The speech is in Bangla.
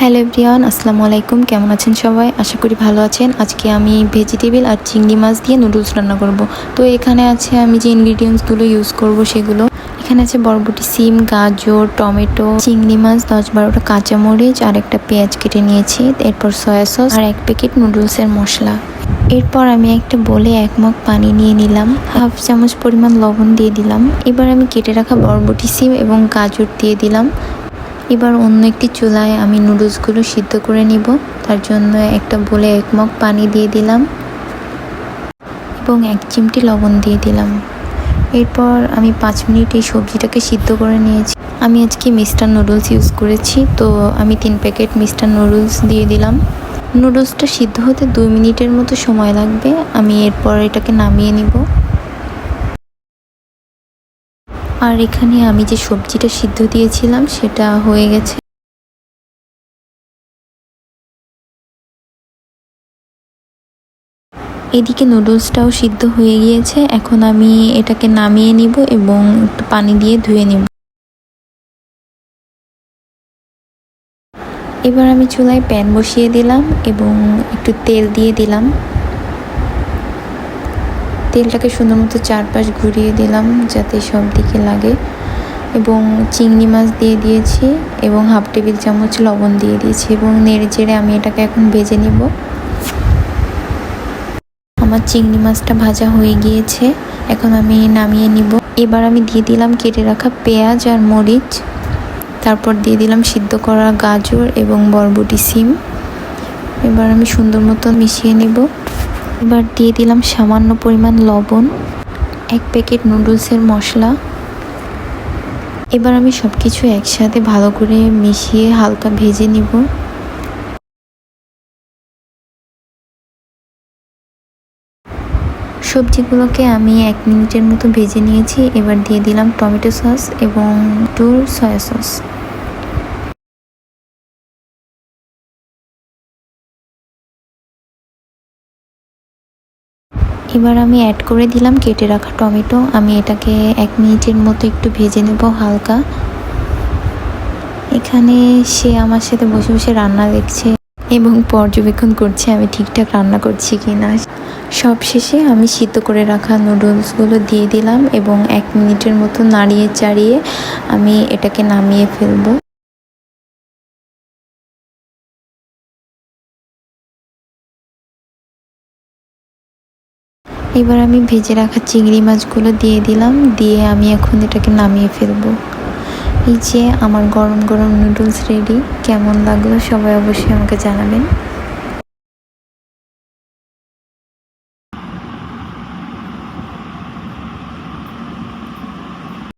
হ্যালো এভরিওয়ান, আসসালামু আলাইকুম। কেমন আছেন সবাই? আশা করি ভালো আছেন। আজকে আমি ভেজিটেবল আর চিংড়ি মাছ দিয়ে নুডলস রান্না করব। তো এখানে আছে আমি যে ইনগ্রিডিয়েন্টসগুলো ইউজ করব সেগুলো। এখানে আছে বরবটি, সিম, গাজর, টমেটো, চিংড়ি মাছ, দশ বারোটা কাঁচামরিচ আর একটা পেঁয়াজ কেটে নিয়েছি। এরপর সয়া সস আর এক প্যাকেট নুডলসের মশলা। এরপর আমি একটা বলে এক মগ পানি নিয়ে নিলাম। হাফ চামচ পরিমাণ লবণ দিয়ে দিলাম। এবার আমি কেটে রাখা বরবটি, সিম এবং গাজর দিয়ে দিলাম। এবার অন্য একটি চুলায় আমি নুডলসগুলো সিদ্ধ করে নিব। তার জন্য একটা বলে এক মগ পানি দিয়ে দিলাম এবং এক চিমটি লবণ দিয়ে দিলাম। এরপর আমি পাঁচ মিনিট এই সবজিটাকে সিদ্ধ করে নিয়েছি। আমি আজকে মিস্টার নুডলস ইউজ করেছি, তো আমি তিন প্যাকেট মিস্টার নুডলস দিয়ে দিলাম। নুডলসটা সিদ্ধ হতে দুই মিনিটের মতো সময় লাগবে। আমি এরপর এটাকে নামিয়ে নিব। আর এখানে আমি যে সবজিটা সিদ্ধ দিয়েছিলাম, সেটা হয়ে গেছে। এদিকে নুডলসটাও সিদ্ধ হয়ে গিয়েছে। এখন আমি এটাকে নামিয়ে নিব এবং একটু পানি দিয়ে ধুয়ে নিব। এবার আমি চুলায় প্যান বসিয়ে দিলাম এবং একটু তেল দিয়ে দিলাম। তেলটাকে সুন্দর মতো চারপাশ ঘুরিয়ে দিলাম যাতে সব দিকে লাগে। এবং চিংড়ি মাছ দিয়ে দিয়েছি এবং হাফ টেবিল চামচ লবণ দিয়ে দিয়েছি এবং নেড়ে চেড়ে আমি এটাকে এখন ভেজে নিব। আমার চিংড়ি মাছটা ভাজা হয়ে গিয়েছে, এখন আমি নামিয়ে নিব। এবার আমি দিয়ে দিলাম কেটে রাখা পেঁয়াজ আর মরিচ, তারপর দিয়ে দিলাম সিদ্ধ করা গাজর এবং বরবটি সিম। এবার আমি সুন্দর মতো মিশিয়ে নিব। এবার দিয়ে দিলাম সামান্য পরিমাণ লবণ, এক প্যাকেট নুডলসের মশলা। এবার আমি সব কিছু একসাথে ভালো করে মিশিয়ে হালকা ভেজে নিব। সবজিগুলোকে আমি এক মিনিটের মতো ভেজে নিয়েছি। এবার দিয়ে দিলাম টমেটো সস এবং একটু সয়া সস। এবার আমি অ্যাড করে দিলাম, কেটে রাখা টমেটো। আমি এটাকে এক মিনিটের মতো একটু ভেজে নেব হালকা। এখানে সে আমার সাথে বসে বসে রান্না দেখছে এবং পর্যবেক্ষণ করছে আমি ঠিকঠাক রান্না করছি কি না সব শেষে আমি সিদ্ধ করে রাখা নুডলসগুলো দিয়ে দিলাম এবং এক মিনিটের মতো নাড়িয়ে চাড়িয়ে আমি এটাকে নামিয়ে ফেলব। এবার আমি ভেজে রাখা চিংড়ি মাছগুলো দিয়ে দিলাম, দিয়ে আমি এখন এটাকে নামিয়ে ফেলব। এই যে আমার গরম গরম নুডলস রেডি, কেমন লাগল সবাই অবশ্যই আমাকে জানাবেন।